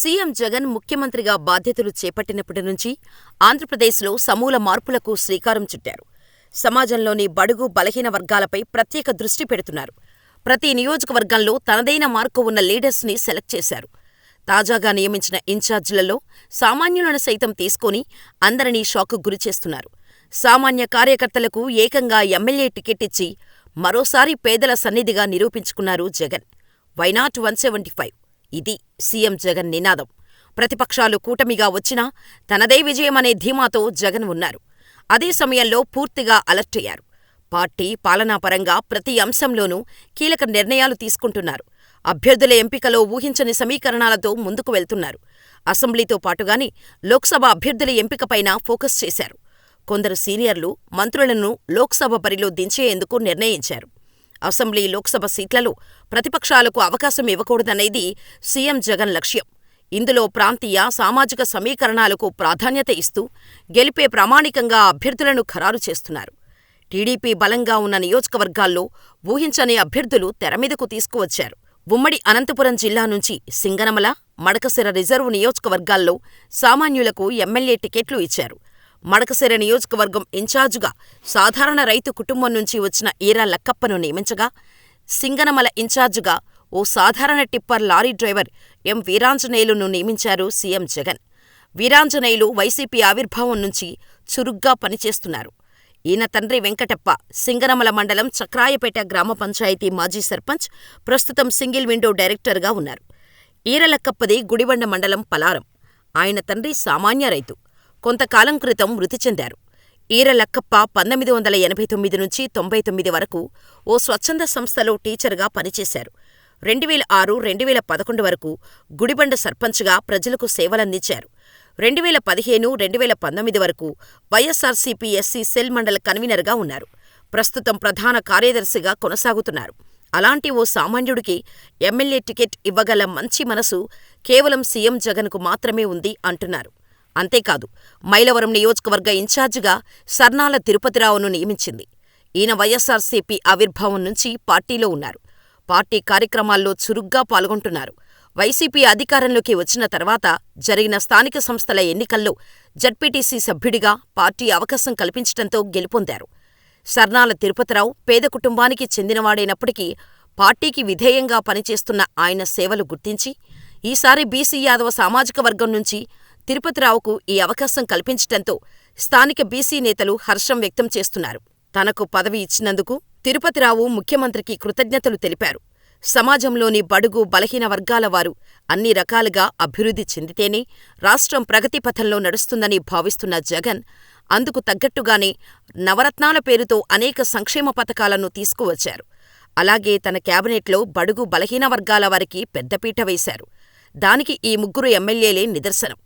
CM Jagan ముఖ్యమంత్రిగా బాధ్యతలు చేపట్టినప్పటి నుంచి ఆంధ్రప్రదేశ్లో సమూల మార్పులకు శ్రీకారం చుట్టారు. సమాజంలోని బడుగు, బలహీన వర్గాలపై ప్రత్యేక దృష్టి పెడుతున్నారు. ప్రతి నియోజకవర్గంలో తనదైన మార్కు ఉన్న లీడర్స్ని సెలెక్ట్ చేశారు. తాజాగా నియమించిన ఇన్ఛార్జీలలో సామాన్యులను సైతం తీసుకుని అందరినీ షాక్కు గురిచేస్తున్నారు. సామాన్య కార్యకర్తలకు ఏకంగా ఎమ్మెల్యే టికెట్ ఇచ్చి మరోసారి పేదల సన్నిధిగా నిరూపించుకున్నారు Jagan. Why not one seventy five ఇది సీఎం జగన్ నినాదం. ప్రతిపక్షాలు కూటమిగా వచ్చినా తనదే విజయమనే ధీమాతో జగన్ ఉన్నారు. అదే సమయంలో పూర్తిగా అలర్టయ్యారు. పార్టీ, పాలనాపరంగా ప్రతి అంశంలోనూ కీలక నిర్ణయాలు తీసుకుంటున్నారు. అభ్యర్థుల ఎంపికలో ఊహించని సమీకరణాలతో ముందుకు వెళ్తున్నారు. అసెంబ్లీతో పాటుగానే లోక్సభ అభ్యర్థుల ఎంపికపైనా ఫోకస్ చేశారు. కొందరు సీనియర్లు మంత్రులను లోక్సభ బరిలో దించేందుకు నిర్ణయించారు. అసెంబ్లీ, లోక్సభ సీట్లలో ప్రతిపక్షాలకు అవకాశం ఇవ్వకూడదనేది సీఎం జగన్ లక్ష్యం. ఇందులో ప్రాంతీయ, సామాజిక సమీకరణాలకు ప్రాధాన్యత ఇస్తూ గెలిపే ప్రామాణికంగా అభ్యర్థులను ఖరారు చేస్తున్నారు. టీడీపీ బలంగా ఉన్న నియోజకవర్గాల్లో ఊహించని అభ్యర్థులు తెరమీదకు తీసుకువచ్చారు. ఉమ్మడి అనంతపురం జిల్లా నుంచి సింగనమల, మడకశిర రిజర్వు నియోజకవర్గాల్లో సామాన్యులకు ఎమ్మెల్యే టికెట్లు ఇచ్చారు. మడకశిర నియోజకవర్గం ఇన్ఛార్జిగా సాధారణ రైతు కుటుంబం నుంచి వచ్చిన ఈరా లక్కప్పను నియమించగా, సింగనమల ఇన్ఛార్జిగా ఓ సాధారణ టిప్పర్ లారీ డ్రైవర్ ఎం వీరాంజనేయులును నియమించారు సీఎం జగన్. వీరాంజనేయులు వైసీపీ ఆవిర్భావం నుంచి చురుగ్గా పనిచేస్తున్నారు. ఈయన తండ్రి వెంకటప్ప సింగనమల మండలం చక్రాయపేట గ్రామ పంచాయతీ మాజీ సర్పంచ్, ప్రస్తుతం సింగిల్ విండో డైరెక్టర్గా ఉన్నారు. ఈరలక్కప్పది గుడిబండ మండలం పలారం. ఆయన తండ్రి సామాన్య రైతు. కొంతకాలం క్రితం మృతి చెందారు. ఈరలక్కప్ప పంతొమ్మిది వందల ఎనభై తొమ్మిది నుంచి తొంభై తొమ్మిది వరకు ఓ స్వచ్ఛంద సంస్థలో టీచర్గా పనిచేశారు. రెండువేల ఆరు, రెండువేల పదకొండు వరకు గుడిబండ సర్పంచ్గా ప్రజలకు సేవలందించారు. రెండువేల పదిహేను, రెండువేల పంతొమ్మిది వరకు వైఎస్ఆర్సీపీ ఎస్సీ సెల్ మండల కన్వీనర్గా ఉన్నారు. ప్రస్తుతం ప్రధాన కార్యదర్శిగా కొనసాగుతున్నారు. అలాంటి ఓ సామాన్యుడికి ఎమ్మెల్యే టికెట్ ఇవ్వగల మంచి మనసు కేవలం సీఎం జగన్కు మాత్రమే ఉంది అంటున్నారు. అంతేకాదు మైలవరం నియోజకవర్గ ఇన్ఛార్జిగా సర్నాల తిరుపతిరావును నియమించింది. ఈయన వైఎస్సార్సీపీ ఆవిర్భావం నుంచి పార్టీలో ఉన్నారు. పార్టీ కార్యక్రమాల్లో చురుగ్గా పాల్గొంటున్నారు. వైసీపీ అధికారంలోకి వచ్చిన తర్వాత జరిగిన స్థానిక సంస్థల ఎన్నికల్లో జడ్పీటీసీ సభ్యుడిగా పార్టీ అవకాశం కల్పించటంతో గెలుపొందారు. సర్నాల తిరుపతిరావు పేద కుటుంబానికి చెందినవాడైనప్పటికీ పార్టీకి విధేయంగా పనిచేస్తున్న ఆయన సేవలు గుర్తించి ఈసారి బీసీ యాదవ సామాజిక వర్గం నుంచి తిరుపతిరావుకు ఈ అవకాశం కల్పించటంతో స్థానిక బీసీ నేతలు హర్షం వ్యక్తం చేస్తున్నారు. తనకు పదవి ఇచ్చినందుకు తిరుపతిరావు ముఖ్యమంత్రికి కృతజ్ఞతలు తెలిపారు. సమాజంలోని బడుగు, బలహీన వర్గాల వారు అన్ని రకాలుగా అభివృద్ధి చెందితేనే రాష్ట్రం ప్రగతి పథంలో నడుస్తుందని భావిస్తున్న జగన్ అందుకు తగ్గట్టుగానే నవరత్నాల పేరుతో అనేక సంక్షేమ పథకాలను తీసుకువచ్చారు. అలాగే తన కేబినెట్లో బడుగు, బలహీన వర్గాల వారికి పెద్దపీట వేశారు. దానికి ఈ ముగ్గురు ఎమ్మెల్యేలే నిదర్శనం.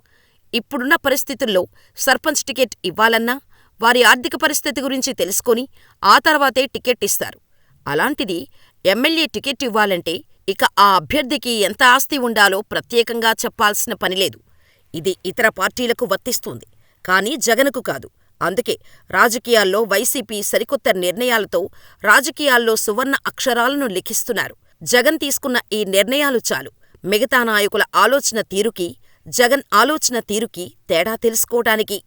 ఇప్పుడున్న పరిస్థితుల్లో సర్పంచ్ టికెట్ ఇవ్వాలన్నా వారి ఆర్థిక పరిస్థితి గురించి తెలుసుకొని ఆ తర్వాతే టికెట్ ఇస్తారు. అలాంటిది ఎమ్మెల్యే టికెట్ ఇవ్వాలంటే ఇక ఆ అభ్యర్థికి ఎంత ఆస్తి ఉండాలో ప్రత్యేకంగా చెప్పాల్సిన పనిలేదు. ఇది ఇతర పార్టీలకు వర్తిస్తుంది. కానీ జగన్కు కాదు. అందుకే రాజకీయాల్లో వైసీపీ సరికొత్త నిర్ణయాలతో రాజకీయాల్లో సువర్ణ అక్షరాలను లిఖిస్తున్నారు. జగన్ తీసుకున్న ఈ నిర్ణయాలు చాలు మిగతా నాయకుల ఆలోచన తీరుకి జగన్ ఆలోచన తీరుకి తేడా తెలుసుకోటానికి.